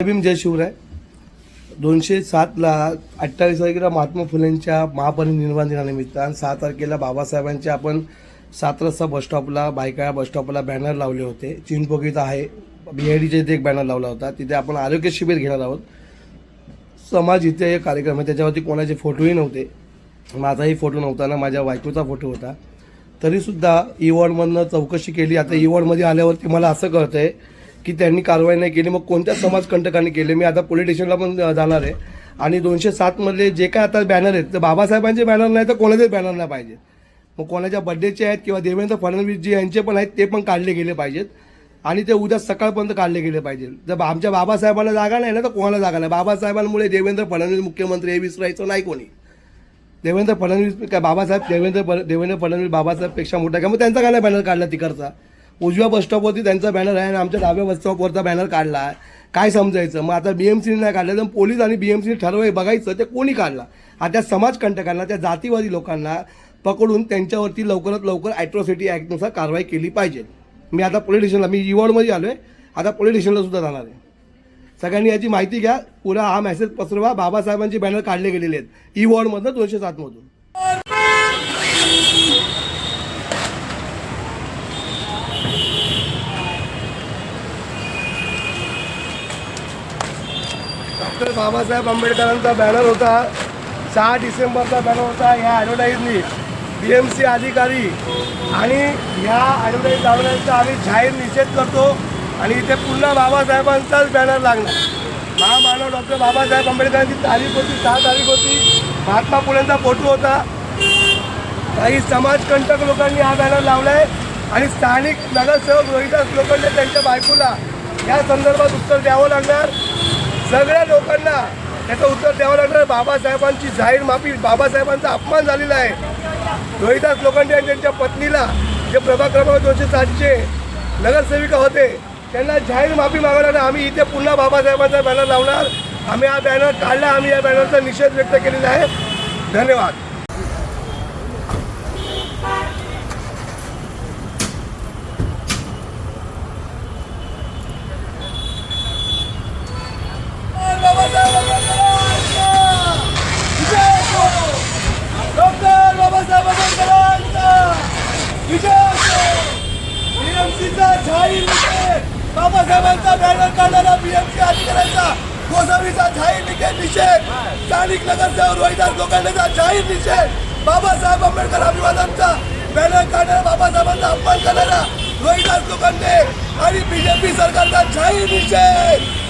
भीम जय शिवराय. दोनशे सातला अठ्ठावीस तारखेला महात्मा फुलेंच्या महापरिनिर्वाण दिनानिमित्त आणि सहा तारखेला बाबासाहेबांच्या आपण सात रस्ता बसस्टॉपला बायकाळा बसस्टॉपला बॅनर लावले होते. चिंचपोकीत आहे. बी आय डीच्या इथे एक बॅनर लावला होता. तिथे आपण आरोग्य शिबिर घेणार आहोत. समाज इथे एक कार्यक्रम आहे. त्याच्यावरती कोणाचे फोटोही नव्हते. माझाही फोटो नव्हता ना. माझ्या बायकोचा फोटो होता. तरीसुद्धा e ई वॉर्डमधनं चौकशी केली. आता e ई वॉर्डमध्ये आल्यावरती मला असं कळतंय की त्यांनी कारवाई नाही केली मग कोणत्या समाजकंटकांनी केले? मी आता पोलीस स्टेशनला पण जाणार आहे. आणि दोनशे सातमधले जे काय आता बॅनर आहेत तर बाबासाहेबांचे बॅनर नाही तर कोणाचेच बॅनर नाही पाहिजे मग कोणाच्या बड्डेचे आहेत किंवा देवेंद्र फडणवीस जी यांचे पण आहेत ते पण काढले गेले पाहिजेत. आणि ते उद्या सकाळपर्यंत काढले गेले पाहिजे जर आमच्या बाबासाहेबांना जागा नाही ना तर कोणाला जागा नाही? बाबासाहेबांमुळे देवेंद्र फडणवीस मुख्यमंत्री हे विसरायचं नाही कोणी. देवेंद्र फडणवीस काय बाबासाहेब देवेंद्र देवेंद्र फडणवीस बाबासाहेबपेक्षा मोठा का? मग त्यांचा काय बॅनर काढला तिकडचा? उजव्या बसस्टॉपवरती त्यांचा बॅनर आहे आणि आमच्या डाव्या बसस्टॉपवरचा बॅनर काढला आहे. काय समजायचं? मग आता बी एम सीने नाही काढलं तर पोलीस आणि बी एम सीने ठरवाय बघायचं ते कोणी काढला? आता त्या समाजकंटकांना त्या जातीवादी लोकांना पकडून त्यांच्यावरती लवकरात लवकर ॲट्रॉसिटी ॲक्टनुसार कारवाई केली पाहिजे. मी आता पोलीस स्टेशनला मी इवॉर्डमध्ये आलो आहे आता पोलीस स्टेशनला सुद्धा जाणार आहे. सगळ्यांनी याची माहिती घ्या. पुरा हा मेसेज पसरवा. बाबासाहेबांचे बॅनर काढले गेलेले आहेत. ई वॉर्डमधनं दोनशे सातमधून. डॉक्टर बाबासाहेब आंबेडकरांचा बॅनर होता. सहा डिसेंबरचा बॅनर होता ह्या ॲडव्हर्टाईजनी बी एम सी अधिकारी आणि ह्या ॲडव्हर्टाईज लावण्याचा आम्ही जाहीर निषेध करतो आणि इथे पुन्हा बाबासाहेबांचाच बॅनर लागणार. महामानव डॉक्टर बाबासाहेब आंबेडकरांची तारीख होती सहा तारीख होती. महात्मा फुलेंचा फोटो होता. काही समाजकंटक लोकांनी हा बॅनर लावलाय आणि स्थानिक नगरसेवक रोहिदास लोखंडे त्यांच्या बायकोला या संदर्भात उत्तर द्यावं लागणार. सगळ्या लोकांना त्याचं उत्तर द्यावं लागणार. बाबासाहेबांची जाहीर माफी बाबासाहेबांचा अपमान झालेला आहे. रोहिदास लोखंडे आणि त्यांच्या पत्नीला जे प्रभाग क्रमांक दोनशे सातचे नगरसेविका होते त्यांना जाहीर माफी मागवणार लागणार. आम्ही इथे पुन्हा बाबासाहेबांचा बॅनर लावणार. आम्ही हा बॅनर काढला. आम्ही या बॅनरचा निषेध व्यक्त केलेला आहे. धन्यवाद डॉक्टर बाबासाहेब आंबेडकरांचा विजय बीएमसीचा जाहीर निषेध बाबासाहेबांचा बॅनर काढणारा बीएमसी अधिकाऱ्यांचा गोसावीचा जाहीर निषेध निषेध. स्थानिक नगरसेवक रोहिदास लोकांचा जाहीर निषेध. बाबासाहेब आंबेडकर अभिवादनचा बॅनर काढणारा बाबासाहेबांचा अपमान करणारा रोहिदास लोकांनी आणि बीजेपी सरकारचा जाहीर निषेध.